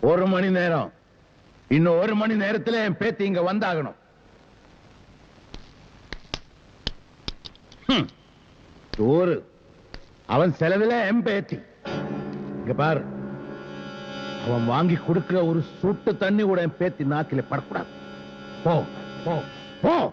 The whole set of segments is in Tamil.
ஒரு மணி நேரம். இன்னும் ஒரு மணி நேரத்தில் என் பேத்தி இங்க வந்தாகணும். சோறு. அவன் செலவுல என் பேத்தி. இங்க பாரு. அவன் வாங்கி கொடுக்கிற ஒரு சுட்டு தண்ணி கூட என் பேத்தி நாக்கில படக்கூடாது. போ போ போ.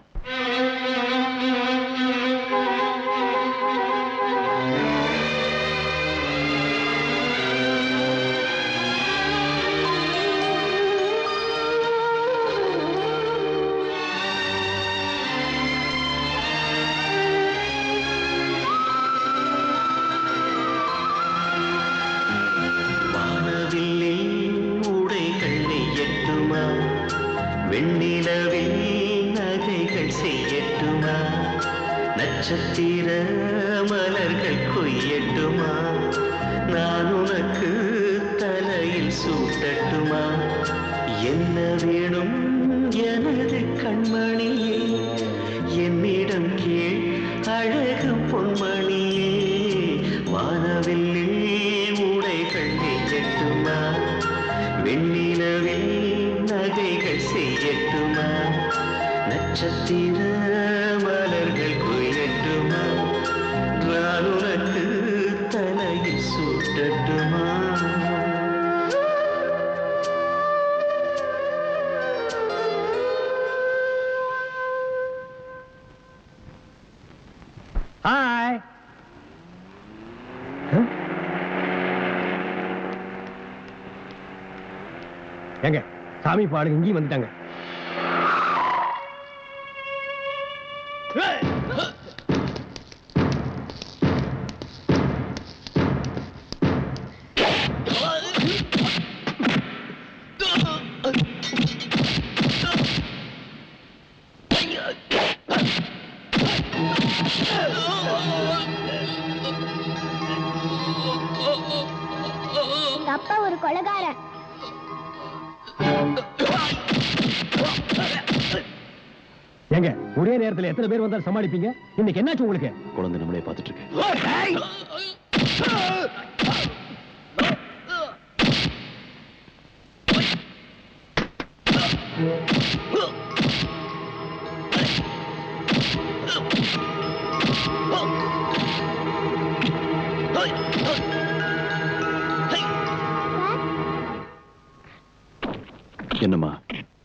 என்ன வேணும் எனது கண்மணியே? சாமி பாடு இங்கேயும் வந்துட்டாங்க. எங்க அப்பா ஒரு கொலகாரன். ஏங்க ஒரே நேரத்துல எத்தனை பேர் வந்தாலும் சமாளிப்பீங்க? இன்னைக்கு என்னாச்சு உங்களுக்கு? குழந்தை நம்மளே பார்த்துட்டு இருக்கு என்னம்மா?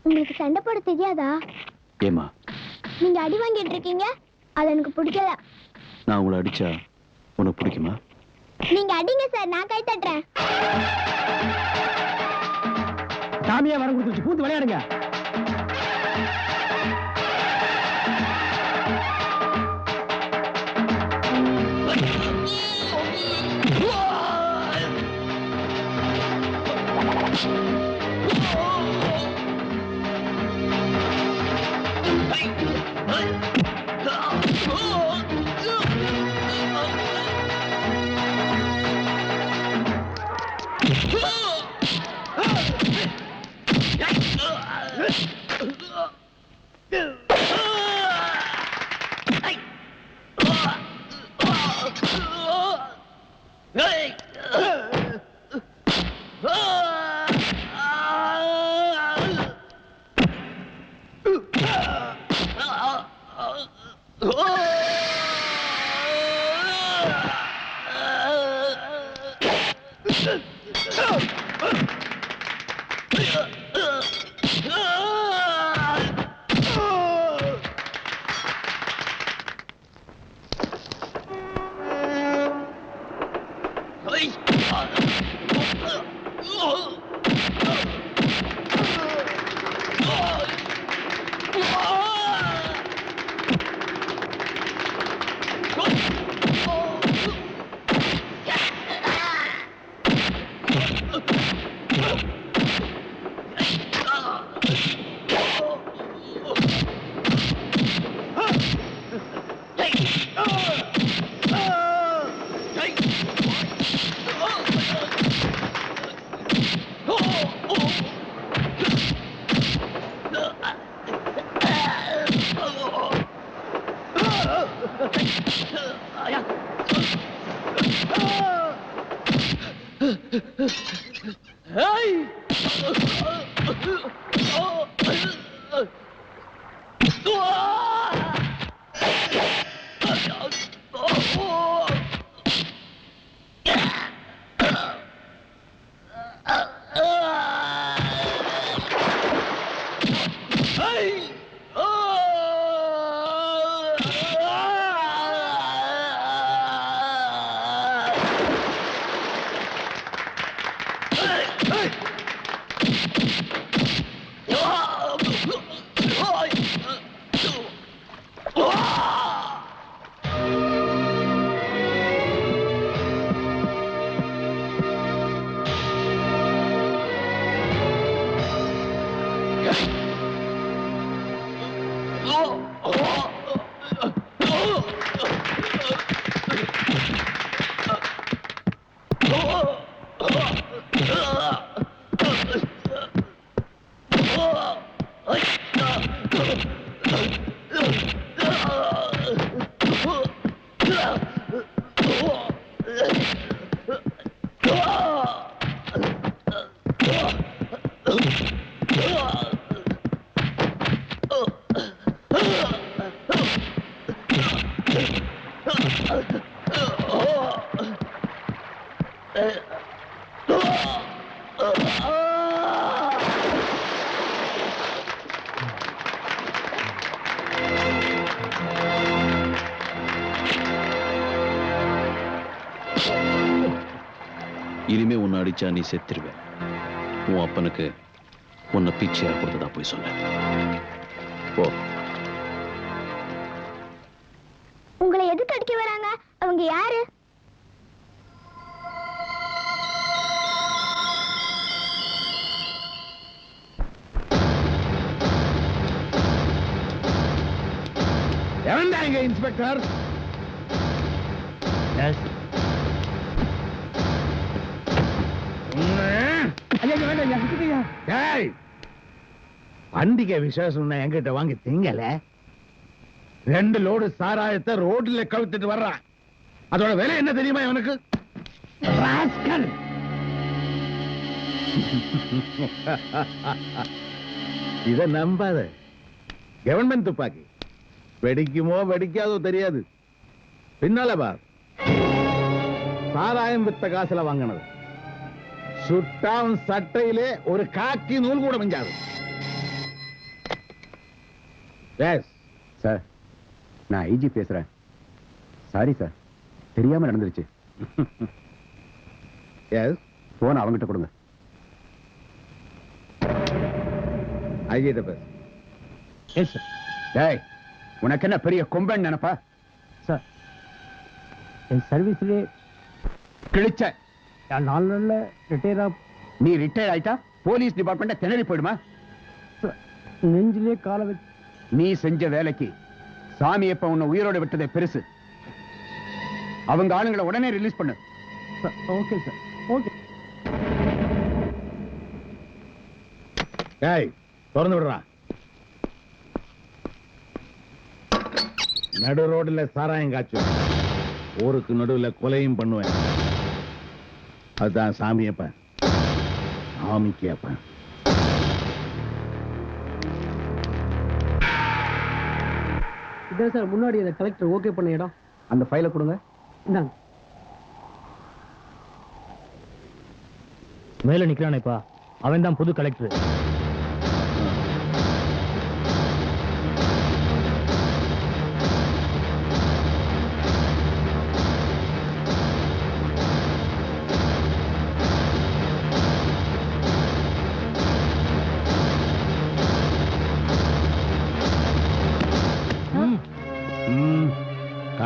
உங்களுக்கு சண்டை போட தெரியாதா? ஏமா நீங்க அடி வாங்கிட்டு இருக்கீங்க அது எனக்கு பிடிக்கல. நான் உங்களை அடிச்சா உனக்கு பிடிக்குமா? நீங்க அடிங்க சார் நான் கை தட்டுறேன். சாமியா வரம் கொடுத்துருச்சு பூந்து விளையாடுங்க. ich... உன்னை அடிச்சா நீ செத்துருவ. உன் அப்பனுக்கு உன்னை பிச்சையா கொடுத்ததா போய் சொன்ன போ. உங்களை எதுக்கு அடிக்க வராங்க? அவங்க யாரு? இன்ஸ்பெக்டர்? பண்டிகை விசேஷம் என்கிட்ட வாங்கி திங்கல. ரெண்டு லோடு சாராயத்தை ரோட்ல கவுத்துட்டு வர்றான் அதோட விலை என்ன தெரியுமா இவனுக்கு? ராஸ்கல். இத நம்பாத. கவர்மெண்ட் துப்பாக்கி. வெடிக்குமோ வெடிக்காதோ தெரியாது. பின்னால பார். சாராயம் வித்த காசுல வாங்கினது. சுட்டான் சட்டையிலே ஒரு காக்கி நூல் கூட மிஞ்சாது. சார் நான் ஐஜி பேசுறேன். சாரி சார் தெரியாம நடந்துருச்சு. எஸ் போன் அவங்கிட்ட கொடுங்க. ஐஜிட்ட பேசு டேய் உனக்கு என்ன பெரிய கொம்பன் நினைப்பா? சார் என் சர்வீஸ்லேயே கிழிச்ச நாலு நாளில் ரிட்டையர் ஆக நீ ரிட்டையர் ஆயிட்டா? போலீஸ் டிபார்ட்மெண்ட் திணறி போயிடுமா? நெஞ்சிலே காலை வச்சு நீ செஞ்ச வேலைக்கு சாமி எப்ப உன்னை உயிரோட விட்டதே பெருசு. அவங்க ஆளுங்களை உடனே ரிலீஸ் பண்ணு. ஓகே சார் ஓகே ஏய் திறந்து விடுறான் நடு ரோடுல சாராயம் காய்ச்சுவேன். ஊருக்கு நடுவுல கொலையும் பண்ணுவேன். அதுதான் சாமியப்பன் சாமிக்கு அப்பன். இதான் சார் முன்னாடி அந்த கலெக்டர் ஓகே பண்ண இடம். அந்த ஃபைலை கொடுங்க. இந்தாங்க. மேல நிக்கிறானேப்பா. அவன் தான் புது கலெக்டர்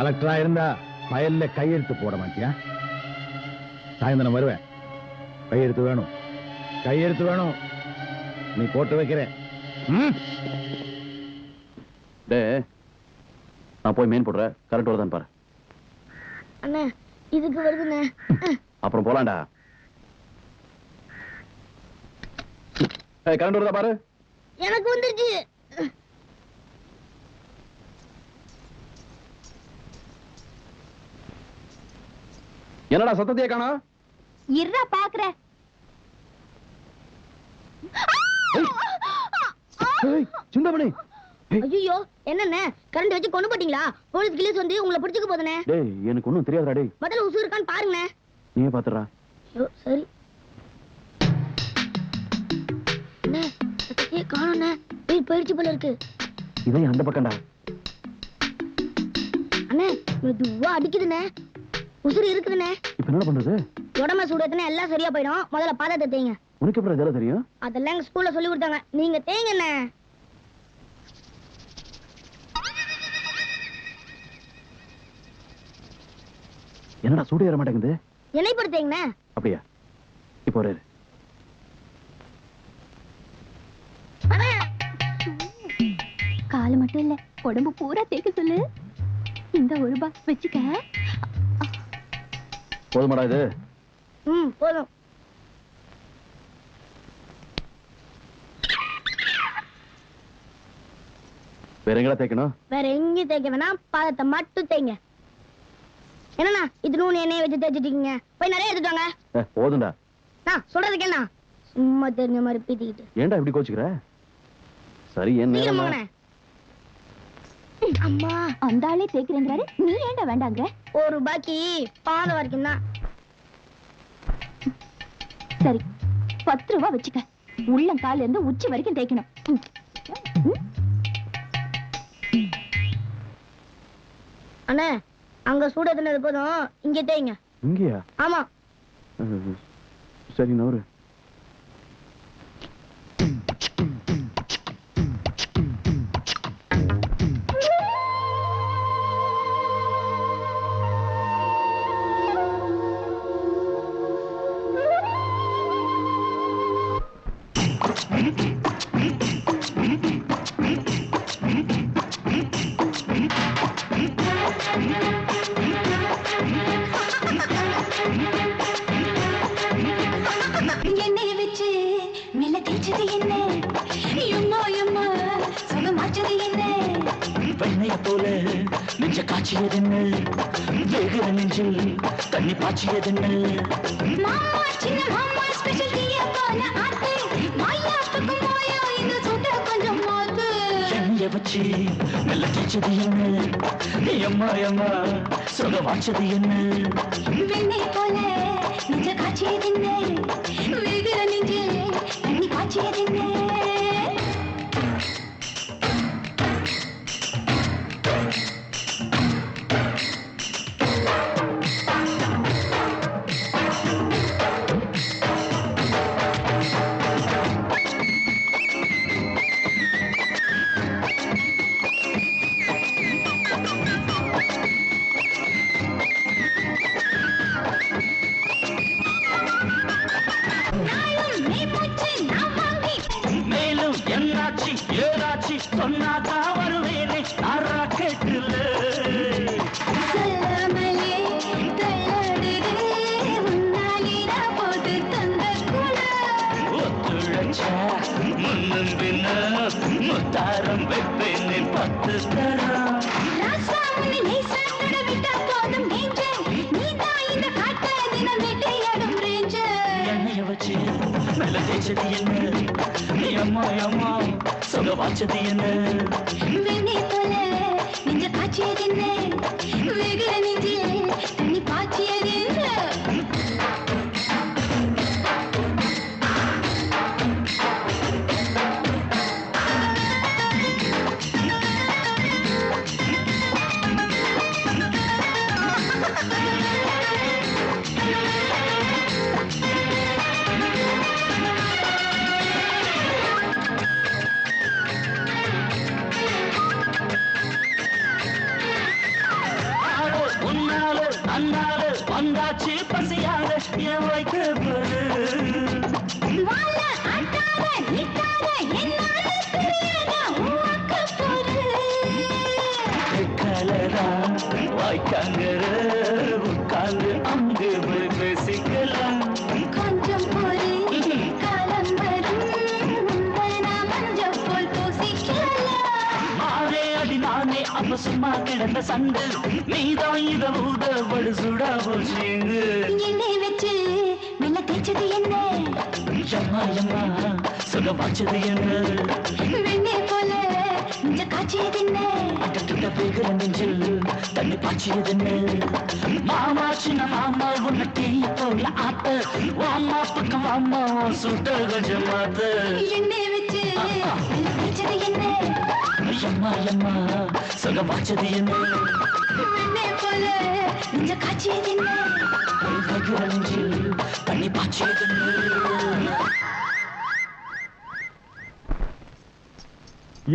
கலெக்டரா இருந்தா ஃபைல்ல கையெழுத்து போட மாட்டியா? சாயந்தரம் வருவேன். கையெழுத்து வேணும். கையெழுத்து வேணும். நீ போட்டு வைக்கிறேன். நான் போய் மெயின் போடுறேன். கரண்ட் வருதான்னு பாரு. அண்ணா இதுக்கு வருதுண்ணே. அப்புறம் போலாம்டா. கரண்ட் வருதா பாரு? எனக்கு வந்துருச்சு. என்னடா சத்தத்தையே காணா? இருடா பாக்குற ஐயோ என்னண்ணே? கரண்ட் வச்சு கொண்டு போட்டீங்களா? போலீஸ் கிளீஸ் வந்து உங்களை பிடிச்சுக்க போதுனே டேய் எனக்கு ஒண்ணும் தெரியாதுடா டேய். முதல்ல உசு இருக்கான்னு பாருங்கண்ணே நீயே பாத்துறா. சரி. அண்ணே சத்தத்தையே காணோண்ணே. வெயில் போல இருக்கு. இதை அந்த பக்கம்டா. அண்ணே மெதுவா அடிக்குதுண்ணே. உசுறு இருக்குதுண்ணே. இப்ப என்ன பண்றது? உடம்ப சூடத்துனா எல்லாம் சரியா போயிடும். முதல்ல பாதத்தை தேய்ங்க. உனக்கு எப்படி இதெல்லாம் தெரியும்? அதெல்லாம் எங்க ஸ்கூல்ல சொல்லி கொடுத்தாங்க. நீங்க தேய்ங்கண்ணே. என்னடா சூடு ஏற மாட்டேங்குது? என்னை பொறுத்தேங்கண்ணே அப்படியா? இப்போ ஒரு கால் மட்டும் இல்ல உடம்பு பூரா தேய்க்க சொல்லு. இந்த ஒரு ரூபா வச்சுக்க. போதுமாடா இது. ம் போதும். வேற எங்கடா தேய்க்கணும்? வேற எங்கேயும் தேய்க்க வேணாம். பாதத்தை மட்டும் தேய்ங்க. என்னண்ணா இது நூறு எண்ணெயை வச்சு தேய்ச்சிட்டீங்க போய் நிறைய எடுத்துட்டு வாங்க. போதும்டா. நான் சொல்றதுக்கு என்ன சும்மா தெரிஞ்ச மாதிரி பீத்திக்கிட்டு. ஏன்டா இப்படி கோச்சுக்கிற? சரி என்ன அம்மா அந்த ஆளே தேய்க்கிறேங்கிறாரு நீ ஏன்டா வேண்டாங்கிற? ஒரு ரூபாய்க்கு பாதம் வரைக்கும் தான் சரி பத்து ரூபா வச்சுக்க. உள்ளங்கால்ல இருந்து உச்சி வரைக்கும் தேய்க்கணும். ம். ம். அண்ணே அங்க சூட தின்னது போதும். இங்க தேய்ங்க. இங்கேயா? ஆமா. சரி நவரு. எண்ணெய வச்சு மெல்ல தேய்ச்சது என்ன? எம்மா எம்மா சுகமாச்சது என்ன? வெண்ணைய போல நெஞ்ச காய்ச்சியதென்ன வேகிற நெஞ்சில் தண்ணி பாய்ச்சியதென்ன மாமா சின்ன மாமா ஸ்பெஷல் டீய போல ஆத்து வச்சு? நல்ல தேய்ச்சது என்ன? நீ அம்மா அம்மா சொல்ல வாய்ச்சது என்ன? வெண்ணெய் போல நெஞ்ச காய்ச்சியது என்ன? நெஞ்சில் தண்ணி என்ன? தேய்ச்சது என்ன நீ அம்மா அம்மா சொல்ல என்ன போல நெஞ்ச காய்ச்சியது என்ன? வேகிற சண்டு. நீதான் இத ஊதபடு சுடா போச்சுங்க எண்ணெய் வச்சு மெல்ல தேய்ச்சது என்ன? எம்மா எம்மா சுகம் வச்சது என்ன? வெண்ணே போல நெஞ்ச காய்ச்சியதென்ன அட்டத்துட்ட பேகிற நெஞ்சில் தண்ணி பாய்ச்சியது என்ன? மாமா சின்ன மாமா உன்னை டீ போல ஆத்த. வாமா பக்கம் வாமா சுட்ட கொஞ்சம் மாத்த. எண்ணெய் வச்சு என்ன எம்மா எம்மா சுகம் வச்சது என்ன. போல நெஞ்ச தண்ணி பாய்ச்சியது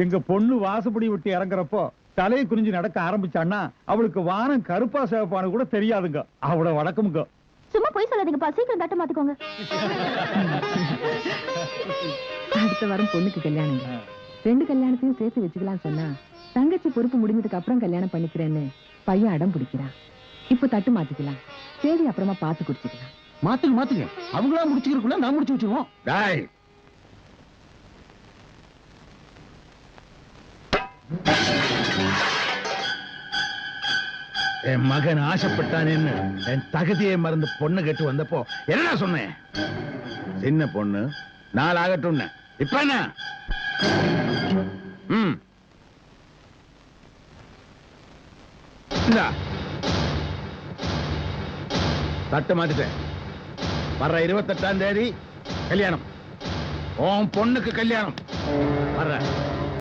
எங்க பொண்ணு வாசப்படி விட்டு இறங்குறப்போ தலையை குறிஞ்சு நடக்க ஆரம்பிச்சான்னா அவளுக்கு வானம் கருப்பா சிவப்பானு கூட தெரியாதுங்க. அவளோட வழக்கமுங்க. சும்மா போய் சொல்லாதீங்கப்பா. சீக்கிரம் தட்ட மாத்திக்கோங்க. அடுத்த வாரம் பொண்ணுக்கு கல்யாணம் ரெண்டு கல்யாணத்தையும் சேர்த்து வச்சுக்கலாம் சொன்னா தங்கச்சி பொறுப்பு முடிஞ்சதுக்கு அப்புறம் கல்யாணம் பண்ணிக்கிறேன்னு பையன் அடம் பிடிக்கிறான். இப்போ தட்டு மாத்திக்கலாம். தேதி அப்புறமா பார்த்து குடிச்சுக்கலாம். மாத்துங்க மாத்துங்க. அவங்களா முடிச்சுக்கிறக்குள்ள நான் முடிச்சு வச்சிருவோம். டாய். என் மகன் ஆசைப்பட்டானேன்னு என் தகுதியை மறந்து பொண்ணு கேட்டு வந்தப்போ என்னடா சொன்னேன்? சின்ன பொண்ணு நாள் ஆகட்டும்னு இப்ப என்ன? ம். இந்தா. தட்டு மாத்திட்டேன். வர்ற இருபத்தெட்டாம் தேதி கல்யாணம். உன் பொண்ணுக்கு கல்யாணம். வர்ற